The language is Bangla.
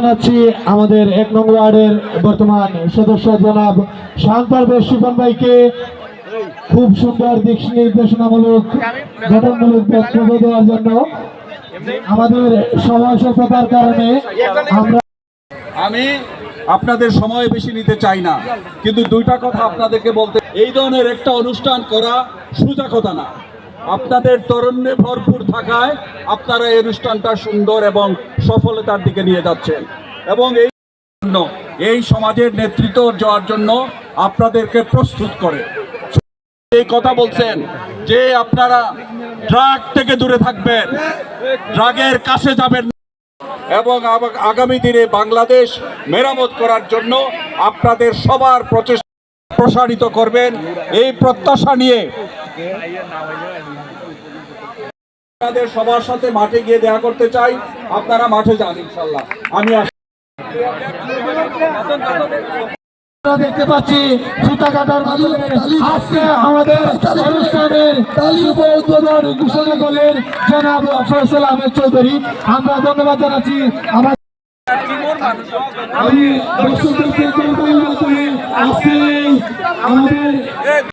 জানাচ্ছি আমাদের এক নং ওয়ার্ডের বর্তমান সদস্য জনাব শান্তার বেশ সুপান ভাইকে খুব সুন্দর দিক নির্দেশনামূলক, গঠনমূলক বক্তব্য দেওয়ার জন্য আমাদের সময় স্বল্পতার কারণে আমরা আমি আপনাদের সময় বেশি নিতে চাই না, কিন্তু দুইটা কথা আপনাদেরকে বলতে এই ধরনের একটা অনুষ্ঠান করা সোজা কথা না। আপনাদের তরুণে ভরপুর থাকায় আপনারা এই অনুষ্ঠানটা সুন্দর এবং সফলতার দিকে নিয়ে যাচ্ছেন। এবং এই জন্য এই সমাজের নেতৃত্ব যাওয়ার জন্য আপনাদেরকে প্রস্তুত করে। এই কথা বলছেন যে আপনারা ড্রাগ থেকে দূরে থাকবেন, ড্রাগের কাছে যাবেন। এবং আগামী দিনে বাংলাদেশ মেরামত করার জন্য আপনাদের সবার প্রচেষ্টা প্রসারিত করবেন। এই প্রত্যাশা নিয়ে আপনাদের সবার সাথে মাঠে গিয়ে দেখা করতে চাই। আপনারা মাঠে যান, ইনশাল্লাহ। আমি দেখতে পাচ্ছি সুতা কাটার আজকে আমাদের অনুষ্ঠানের উদ্বোধন ঘোষণা করলেন জনাব ফয়সাল আহমেদ চৌধুরী। আমরা ধন্যবাদ জানাচ্ছি। আমার আমি দর্শকদেরকে আজকে আমাদের